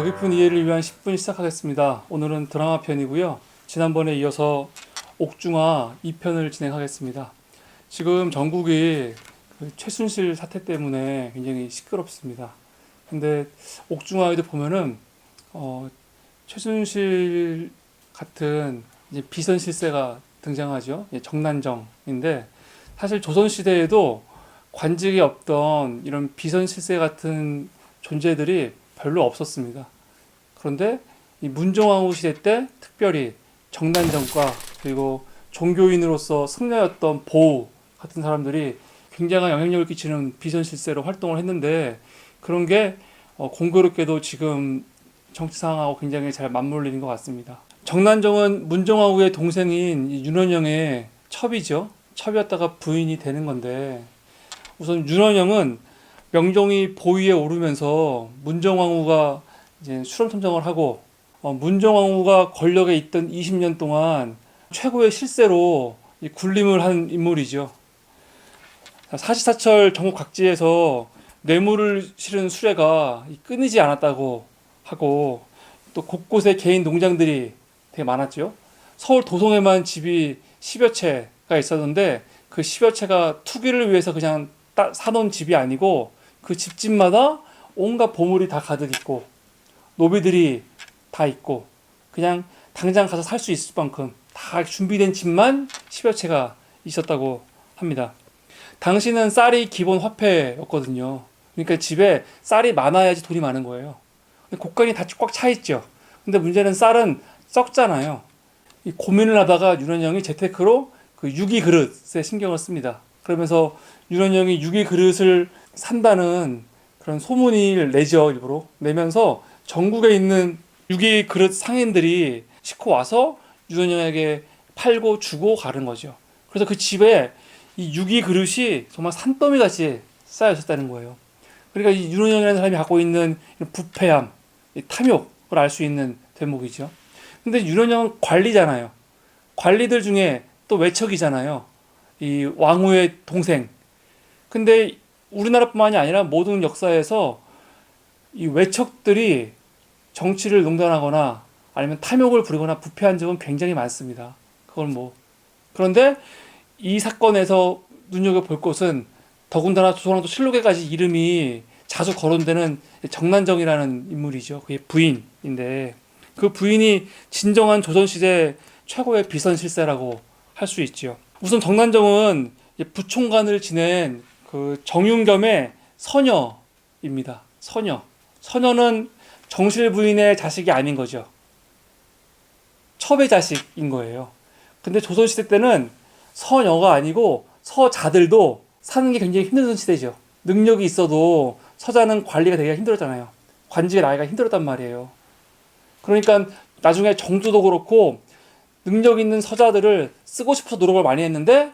더 깊은 이해를 위한 10분 시작하겠습니다. 오늘은 드라마 편이고요. 지난번에 이어서 옥중화 2편을 진행하겠습니다. 지금 전국이 그 최순실 사태 때문에 굉장히 시끄럽습니다. 근데 옥중화에도 보면은 어, 최순실 같은 이제 비선 실세가 등장하죠. 예, 정난정인데 사실 조선 시대에도 관직이 없던 이런 비선 실세 같은 존재들이 별로 없었습니다. 그런데 이 문정왕후 시대 때 특별히 정난정과 그리고 종교인으로서 승려였던 보우 같은 사람들이 굉장한 영향력을 끼치는 비선 실세로 활동을 했는데 그런 게 어, 공교롭게도 지금 정치 상황하고 굉장히 잘 맞물리는 것 같습니다. 정난정은 문정왕후의 동생인 이 윤원영의 첩이죠. 첩이었다가 부인이 되는 건데 우선 윤원영은 명종이 보위에 오르면서 문정왕후가 이제 수렴탐정을 하고 어, 문정왕후가 권력에 있던 20년 동안 최고의 실세로 이 군림을 한 인물이죠. 사시사철 전국 각지에서 뇌물을 실은 수레가 이 끊이지 않았다고 하고 또 곳곳에 개인 농장들이 되게 많았죠. 서울 도성에만 집이 10여 채가 있었는데 그 10여 채가 투기를 위해서 그냥 따- 사놓은 집이 아니고 그 집집마다 온갖 보물이 다 가득 있고 노비들이 다 있고 그냥 당장 가서 살 수 있을 만큼 다 준비된 집만 10여 채가 있었다고 합니다. 당시는 쌀이 기본 화폐였거든요. 그러니까 집에 쌀이 많아야지 돈이 많은 거예요. 곡간이 다 꽉 차 있죠. 근데 문제는 쌀은 썩잖아요. 이 고민을 하다가 윤원영이 재테크로 그 유기 그릇에 신경을 씁니다. 그러면서 윤원영이 유기 그릇을 산다는 그런 소문을 내죠 일부러 내면서 전국에 있는 유기 그릇 상인들이 싣고 와서 윤원영에게 팔고 주고 가는 거죠. 그래서 그 집에 이 유기 그릇이 정말 산더미 같이 쌓여 있었다는 거예요. 그러니까 이 윤원영이라는 사람이 갖고 있는 부패함, 이 탐욕을 알 수 있는 대목이죠. 근데 윤원영은 관리잖아요. 관리들 중에 또 외척이잖아요. 이 왕후의 동생. 근데 우리나라뿐만이 아니라 모든 역사에서 이 외척들이 정치를 농단하거나 아니면 탐욕을 부리거나 부패한 적은 굉장히 많습니다. 그걸 뭐 그런데 이 사건에서 눈여겨 볼 것은 더군다나 조선왕조 실록에까지 이름이 자주 거론되는 정난정이라는 인물이죠. 그의 부인인데 그 부인이 진정한 조선시대 최고의 비선실세라고 할 수 있지요. 우선 정난정은 부총관을 지낸 그 정윤겸의 서녀입니다. 서녀. 서녀는 정실 부인의 자식이 아닌 거죠. 첩의 자식인 거예요. 근데 조선시대 때는 서녀가 아니고 서자들도 사는 게 굉장히 힘든 시대죠. 능력이 있어도 서자는 관리가 되기가 힘들었잖아요. 관직에 나기가 힘들었단 말이에요. 그러니까 나중에 정조도 그렇고 능력 있는 서자들을 쓰고 싶어서 노력을 많이 했는데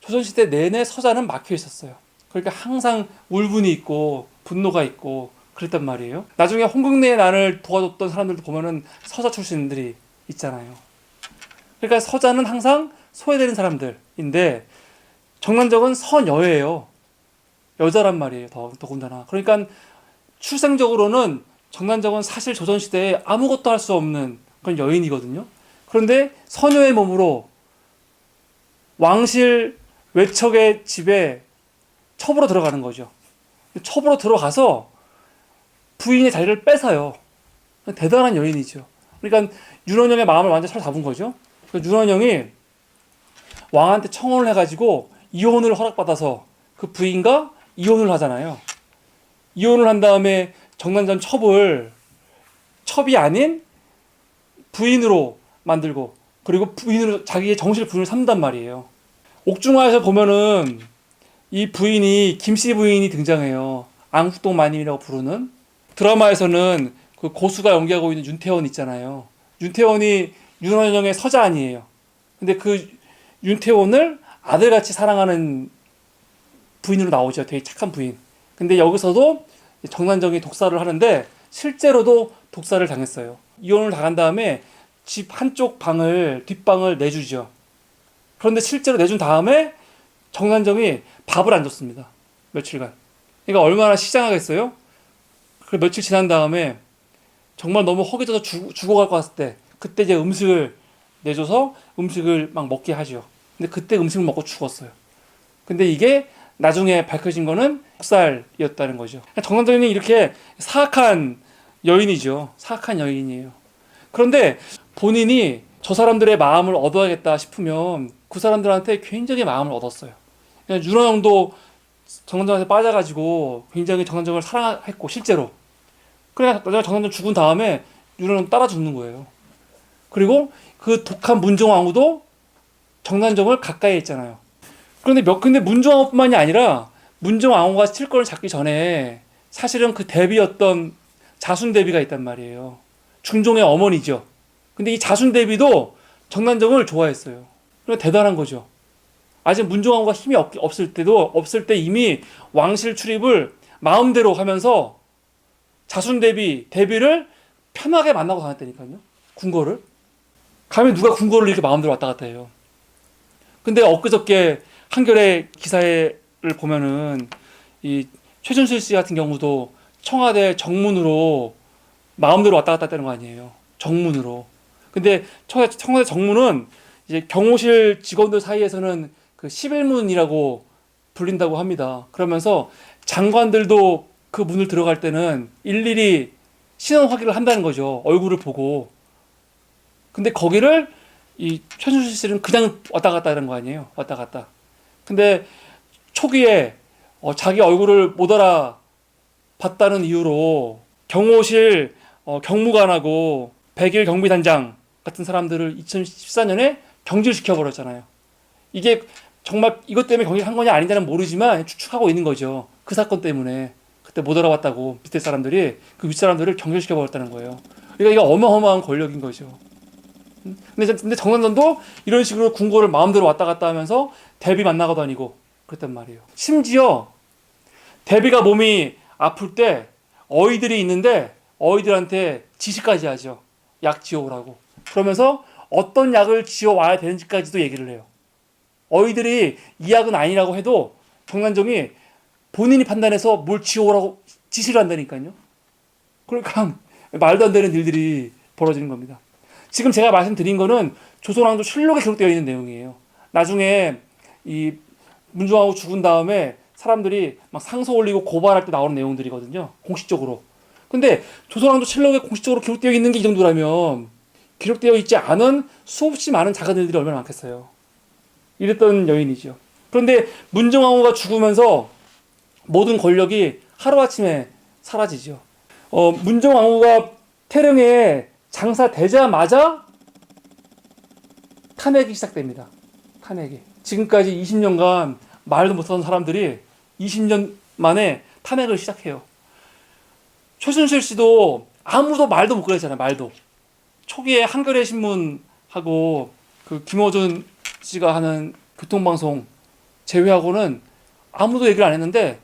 조선시대 내내 서자는 막혀 있었어요. 그러니까 항상 울분이 있고 분노가 있고 그랬단 말이에요. 나중에 홍국내의 난을 도와줬던 사람들도 보면은 서자 출신들이 있잖아요. 그러니까 서자는 항상 소외되는 사람들인데 정난적은 서녀예요. 여자란 말이에요. 더, 더군다나. 그러니까 출생적으로는 정난적은 사실 조선시대에 아무것도 할 수 없는 그런 여인이거든요. 그런데 서녀의 몸으로 왕실 외척의 집에 첩으로 들어가는 거죠. 첩으로 들어가서 부인의 자리를 뺏어요. 대단한 여인이죠. 그러니까 윤원영의 마음을 완전 사로잡은 거죠. 그러니까 윤원영이 왕한테 청혼을 해가지고 이혼을 허락받아서 그 부인과 이혼을 하잖아요. 이혼을 한 다음에 정난전 첩을 첩이 아닌 부인으로 만들고 그리고 부인으로 자기의 정실 부인을 삼단 말이에요. 옥중화에서 보면은 이 부인이 김씨 부인이 등장해요. 앙국동 마님이라고 부르는 드라마에서는 그 고수가 연기하고 있는 윤태원 있잖아요. 윤태원이 윤원영의 서자 아니에요. 근데 그 윤태원을 아들같이 사랑하는 부인으로 나오죠. 되게 착한 부인. 근데 여기서도 정난정이 독사를 하는데 실제로도 독사를 당했어요. 이혼을 당한 다음에 집 한쪽 방을 뒷방을 내주죠. 그런데 실제로 내준 다음에 정난정이 밥을 안 줬습니다. 며칠간. 그러니까 얼마나 시장하겠어요? 그 며칠 지난 다음에 정말 너무 허기져서 죽, 죽어갈 것 같을 때 그때 이제 음식을 내줘서 음식을 막 먹게 하죠. 근데 그때 음식을 먹고 죽었어요. 근데 이게 나중에 밝혀진 거는 폭살이었다는 거죠. 정난정이 이렇게 사악한 여인이죠. 사악한 여인이에요. 그런데 본인이 저 사람들의 마음을 얻어야겠다 싶으면 그 사람들한테 굉장히 마음을 얻었어요. 그냥 윤원영도 정난정한테 빠져가지고 굉장히 정난정을 사랑했고 실제로. 그러니까 나중에 정난정 죽은 다음에 윤원영 따라 죽는 거예요. 그리고 그 독한 문종왕후도 정난정을 가까이 했잖아요. 그런데 몇 근데 문종왕후뿐만이 아니라 문종왕후가 칠권을 잡기 전에 사실은 그 대비였던 자순 대비가 있단 말이에요. 중종의 어머니죠. 근데 이 자순 대비도 정난정을 좋아했어요. 그러니까 대단한 거죠. 아직 문종왕후가 힘이 없, 없을 때도 없을 때 이미 왕실 출입을 마음대로 하면서 자순 대비 대비를 편하게 만나고 다녔다니까요. 궁궐을. 감히 누가 궁궐을 이렇게 마음대로 왔다 갔다 해요. 근데 엊그저께 한겨레 기사를 보면은 이 최준실 씨 같은 경우도 청와대 정문으로 마음대로 왔다 갔다 했다는 거 아니에요. 정문으로. 근데 청와대 정문은 이제 경호실 직원들 사이에서는 그 11문이라고 불린다고 합니다. 그러면서 장관들도 그 문을 들어갈 때는 일일이 신원 확인을 한다는 거죠. 얼굴을 보고. 근데 거기를 이 최준실 씨는 그냥 왔다 갔다 하는 거 아니에요. 왔다 갔다. 근데 초기에 어, 자기 얼굴을 못 알아 봤다는 이유로 경호실 어, 경무관하고 백일 경비단장 같은 사람들을 2014년에 경질시켜 버렸잖아요. 이게 정말 이것 때문에 경질한 거냐 아니냐는 모르지만 추측하고 있는 거죠. 그 사건 때문에 그때 못 알아봤다고 밑에 사람들이 그 윗사람들을 경질시켜 버렸다는 거예요. 그러니까 이게 어마어마한 권력인 거죠. 근데, 근데 정난전도 이런 식으로 궁궐을 마음대로 왔다 갔다 하면서 대비 만나고 다니고 그랬단 말이에요. 심지어 대비가 몸이 아플 때 어이들이 있는데 어이들한테 지시까지 하죠. 약 지어오라고. 그러면서 어떤 약을 지어와야 되는지까지도 얘기를 해요. 어이들이 이 약은 아니라고 해도 정난정이 본인이 판단해서 뭘 지어오라고 지시를 한다니까요. 그러니까 말도 안 되는 일들이 벌어지는 겁니다. 지금 제가 말씀드린 거는 조선왕조 실록에 기록되어 있는 내용이에요. 나중에 이 문종왕후 죽은 다음에 사람들이 막 상소 올리고 고발할 때 나오는 내용들이거든요. 공식적으로. 근데 조선왕조 실록에 공식적으로 기록되어 있는 게 이 정도라면 기록되어 있지 않은 수없이 많은 작은 일들이 얼마나 많겠어요. 이랬던 여인이죠. 그런데 문종왕후가 죽으면서 모든 권력이 하루아침에 사라지죠. 어, 문종왕후가 태릉에 장사되자마자 탄핵이 시작됩니다. 탄핵이. 지금까지 20년간 말도 못하던 사람들이 20년 만에 탄핵을 시작해요. 최순실 씨도 아무도 말도 못 그랬잖아요. 말도. 초기에 한겨레 신문하고 그 김어준 씨가 하는 교통방송 제외하고는 아무도 얘기를 안 했는데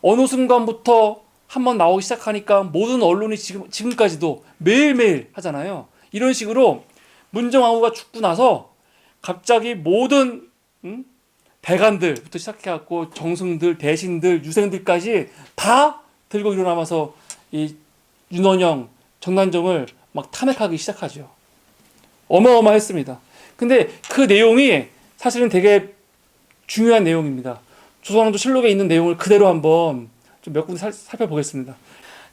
어느 순간부터 한번 나오기 시작하니까 모든 언론이 지금 지금까지도 매일매일 하잖아요. 이런 식으로 문정왕후가 죽고 나서 갑자기 모든 음? 대관들부터 시작해갖고 정승들, 대신들, 유생들까지 다 들고 일어나면서 이 윤원영, 정난정을 막 탄핵하기 시작하죠. 어마어마했습니다. 근데 그 내용이 사실은 되게 중요한 내용입니다. 조선왕조 실록에 있는 내용을 그대로 한번 좀 몇 군데 살, 살펴보겠습니다.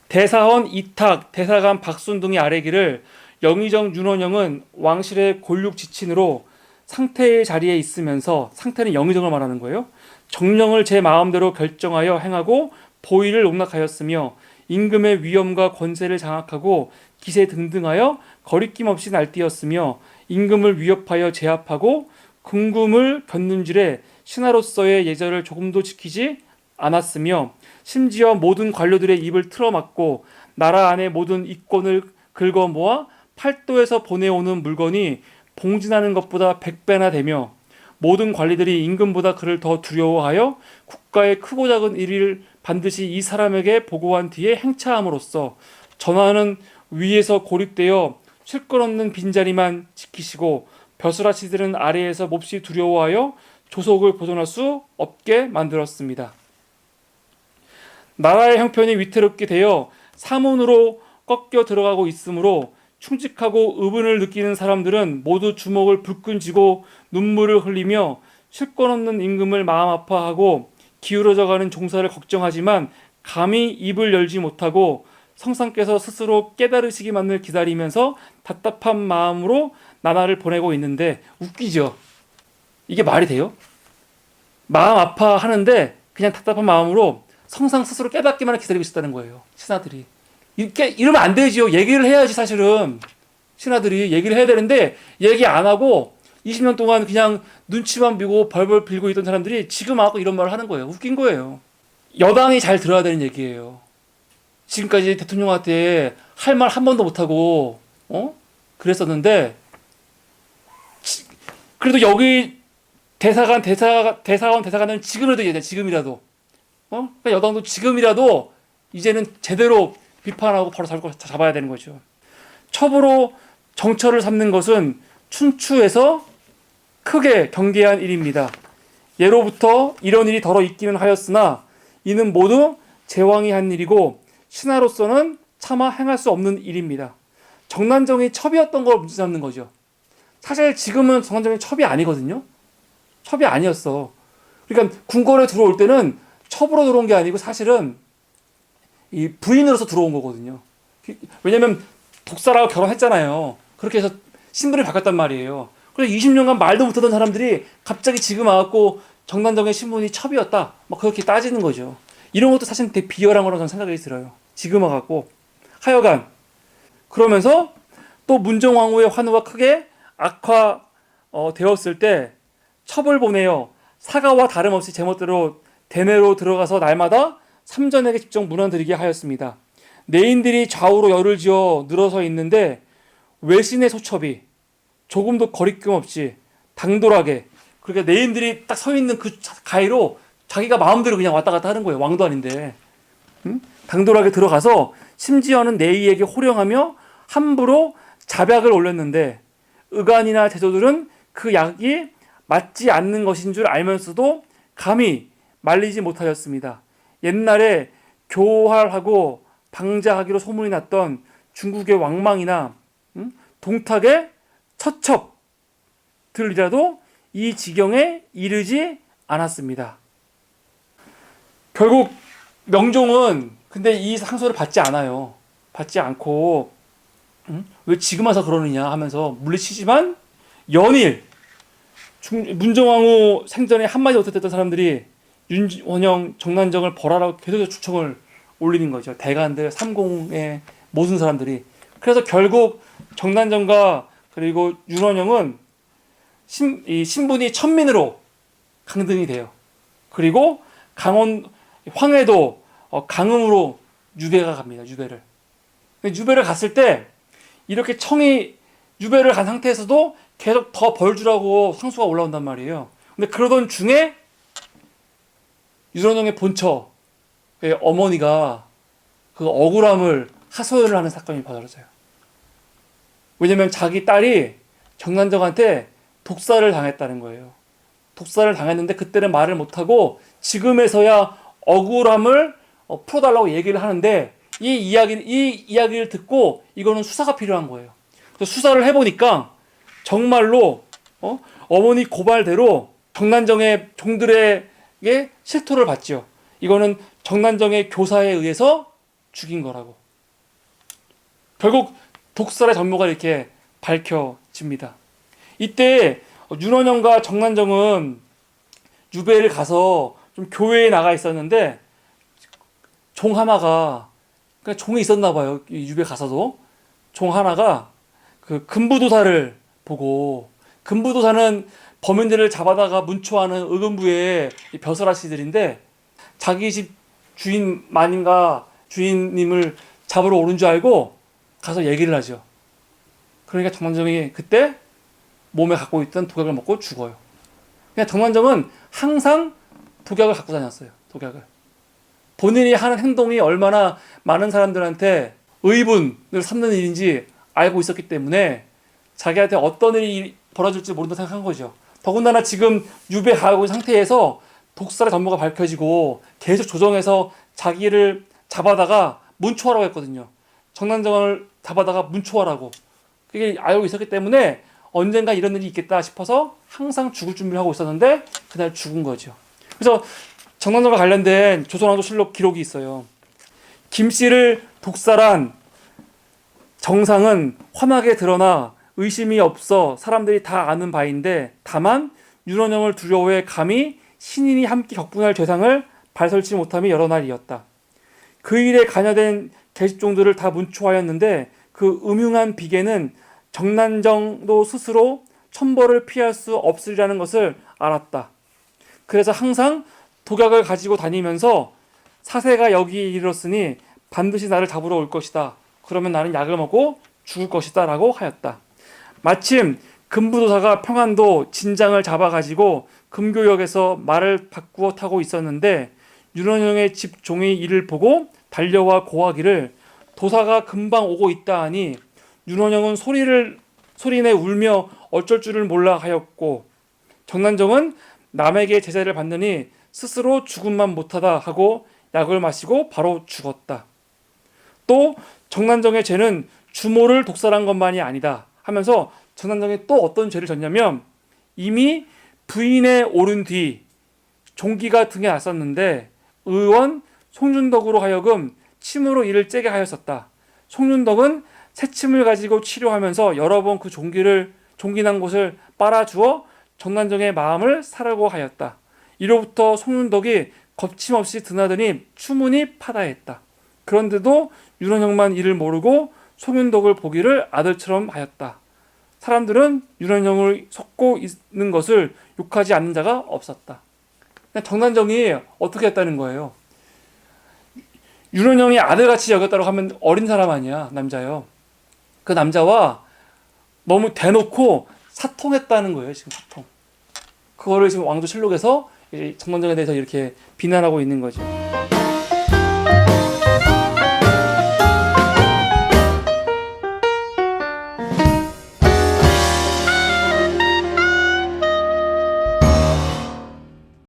대사원 이탁, 대사관 박순둥이 아래기를 영의정 윤원영은 왕실의 골육 지친으로 상태의 자리에 있으면서 상태는 영의정을 말하는 거예요. 정령을 제 마음대로 결정하여 행하고 보위를 농락하였으며 임금의 위엄과 권세를 장악하고 기세 등등하여 거리낌 없이 날뛰었으며 임금을 위협하여 제압하고 궁금을 견눈질에 신하로서의 예절을 조금도 지키지 않았으며 심지어 모든 관료들의 입을 틀어막고 나라 안의 모든 이권을 긁어 모아 팔도에서 보내오는 물건이 봉진하는 것보다 백배나 되며 모든 관리들이 임금보다 그를 더 두려워하여 국가의 크고 작은 일을 반드시 이 사람에게 보고한 뒤에 행차함으로써 전하는 위에서 고립되어 쉴 것 없는 빈자리만 지키시고 벼슬아치들은 아래에서 몹시 두려워하여 조속을 보존할 수 없게 만들었습니다. 나라의 형편이 위태롭게 되어 사문으로 꺾여 들어가고 있으므로 충직하고 의분을 느끼는 사람들은 모두 주먹을 불끈 쥐고 눈물을 흘리며 실권 없는 임금을 마음 아파하고 기울어져 가는 종사를 걱정하지만 감히 입을 열지 못하고 성상께서 스스로 깨달으시기만을 기다리면서 답답한 마음으로 나날을 보내고 있는데 웃기죠. 이게 말이 돼요? 마음 아파하는데 그냥 답답한 마음으로 성상 스스로 깨닫기만을 기다리고 있었다는 거예요. 신하들이. 이렇게 이러면 안 되지요. 얘기를 해야지 사실은. 신하들이 얘기를 해야 되는데 얘기 안 하고 20년 동안 그냥 눈치만 비고 벌벌 빌고 있던 사람들이 지금 와서 이런 말을 하는 거예요. 웃긴 거예요. 여당이 잘 들어야 되는 얘기예요. 지금까지 대통령한테 할 말 한 번도 못하고 어 그랬었는데 지- 그래도 여기 대사관 대사 대사관 대사관은 지금이라도 얘기해 지금이라도 어 그러니까 여당도 지금이라도 이제는 제대로 비판하고 바로 잡고 잡아야 되는 거죠. 첩으로 정처를 삼는 것은 춘추에서 크게 경계한 일입니다. 예로부터 이런 일이 더러 있기는 하였으나 이는 모두 제왕이 한 일이고 신하로서는 차마 행할 수 없는 일입니다. 정난정이 첩이었던 걸 문제 삼는 거죠. 사실 지금은 정난정이 첩이 아니거든요. 첩이 아니었어. 그러니까 궁궐에 들어올 때는 첩으로 들어온 게 아니고 사실은 이 부인으로서 들어온 거거든요. 왜냐면 독사라고 결혼했잖아요. 그렇게 해서 신분이 바뀌었단 말이에요. 그래서 20년간 말도 못하던 사람들이 갑자기 지금 와갖고 정난정의 신분이 첩이었다. 막 그렇게 따지는 거죠. 이런 것도 사실 되게 비열한 거라고 저는 생각이 들어요. 지금 와갖고. 하여간. 그러면서 또 문정왕후의 환우가 크게 악화 어, 되었을 때 첩을 보내어 사과와 다름없이 제멋대로 대내로 들어가서 날마다 삼전에게 직접 문안드리게 하였습니다. 내인들이 좌우로 열을 지어 늘어서 있는데 외신의 소첩이 조금도 거리낌 없이 당돌하게 그러니까 내인들이 딱 서 있는 그 가위로 자기가 마음대로 그냥 왔다 갔다 하는 거예요. 왕도 아닌데. 응? 당돌하게 들어가서 심지어는 내이에게 호령하며 함부로 자백을 올렸는데 의관이나 제도들은 그 약이 맞지 않는 것인 줄 알면서도 감히 말리지 못하였습니다. 옛날에 교활하고 방자하기로 소문이 났던 중국의 왕망이나 응? 동탁의 처첩들이라도 이 지경에 이르지 않았습니다. 결국 명종은 근데 이 상소를 받지 않아요. 받지 않고 응? 왜 지금 와서 그러느냐 하면서 물리치지만 연일 중- 문정왕후 생전에 한마디 못했던 사람들이 윤원영 정난정을 벌하라고 계속 추청을 올리는 거죠. 대관들 삼공의 모든 사람들이. 그래서 결국 정난정과 그리고 윤원영은 신, 이 신분이 천민으로 강등이 돼요. 그리고 강원 황해도 어, 강음으로 유배가 갑니다. 유배를. 유배를 갔을 때 이렇게 청이 유배를 간 상태에서도 계속 더 벌 주라고 상수가 올라온단 말이에요. 근데 그러던 중에 유선영의 본처의 어머니가 그 억울함을 하소연을 하는 사건이 벌어져요. 왜냐면 자기 딸이 정난정한테 독사를 당했다는 거예요. 독사를 당했는데 그때는 말을 못하고 지금에서야 억울함을 어, 풀어달라고 얘기를 하는데 이 이야기 이 이야기를 듣고 이거는 수사가 필요한 거예요. 그래서 수사를 해보니까 정말로 어? 어머니 고발대로 정난정의 종들에게 실토를 받죠. 이거는 정난정의 교사에 의해서 죽인 거라고. 결국 독살의 전모가 이렇게 밝혀집니다. 이때 윤원영과 정난정은 유배를 가서 좀 교회에 나가 있었는데 종 하나가 그냥 종이 있었나 봐요. 이 유배 가서도 종 하나가 그 금부도사를 보고 금부도사는 범인들을 잡아다가 문초하는 의금부의 이 벼슬아 씨들인데 자기 집 주인 마님과 주인님을 잡으러 오는 줄 알고 가서 얘기를 하죠. 그러니까 정난정이 그때 몸에 갖고 있던 독약을 먹고 죽어요. 그냥 정난정은 항상 독약을 갖고 다녔어요. 독약을. 본인이 하는 행동이 얼마나 많은 사람들한테 의분을 삼는 일인지 알고 있었기 때문에 자기한테 어떤 일이 벌어질지 모른다 생각한 거죠. 더군다나 지금 유배하고 있는 상태에서 독살의 전모가 밝혀지고 계속 조정해서 자기를 잡아다가 문초하라고 했거든요. 정난정을 잡아다가 문초하라고 그게 알고 있었기 때문에 언젠가 이런 일이 있겠다 싶어서 항상 죽을 준비를 하고 있었는데 그날 죽은 거죠. 그래서 정난정과 관련된 조선왕조실록 기록이 있어요. 김 씨를 독살한 정상은 환하게 드러나 의심이 없어 사람들이 다 아는 바인데 다만 윤원영을 두려워해 감히 신인이 함께 격분할 죄상을 발설치 못함이 여러 날이었다. 그 일에 관여된 계집종들을 다 문초하였는데 그 음흉한 비계는 정난정도 스스로 천벌을 피할 수 없으리라는 것을 알았다. 그래서 항상 독약을 가지고 다니면서 사세가 여기 이르렀으니 반드시 나를 잡으러 올 것이다. 그러면 나는 약을 먹고 죽을 것이다 라고 하였다. 마침 금부도사가 평안도 진장을 잡아가지고 금교역에서 말을 바꾸어 타고 있었는데 윤원영의 집 종이 이를 보고 달려와 고하기를 도사가 금방 오고 있다 하니 윤원영은 소리를 소리내 울며 어쩔 줄을 몰라 하였고 정난정은 남에게 제재를 받느니 스스로 죽음만 못하다 하고 약을 마시고 바로 죽었다. 또 정난정의 죄는 주모를 독살한 것만이 아니다 하면서 정난정이 또 어떤 죄를 졌냐면 이미 부인에 오른 뒤 종기가 등에 났었는데 의원 송준덕으로 하여금 침으로 이를 째게 하였었다. 송준덕은 새침을 가지고 치료하면서 여러 번 그 종기를 종기난 곳을 빨아주어 정난정의 마음을 사라고 하였다. 이로부터 송윤덕이 겁침없이 드나드니 추문이 파다했다. 그런데도 윤원영만 이를 모르고 송윤덕을 보기를 아들처럼 하였다. 사람들은 윤원영을 속고 있는 것을 욕하지 않는 자가 없었다. 정난정이 어떻게 했다는 거예요? 윤원영이 아들같이 여겼다고 하면 어린 사람 아니야 남자요. 그 남자와 너무 대놓고 사통했다는 거예요 지금 사통. 그거를 지금 왕조 실록에서 정난정에 대해서 이렇게 비난하고 있는 거죠.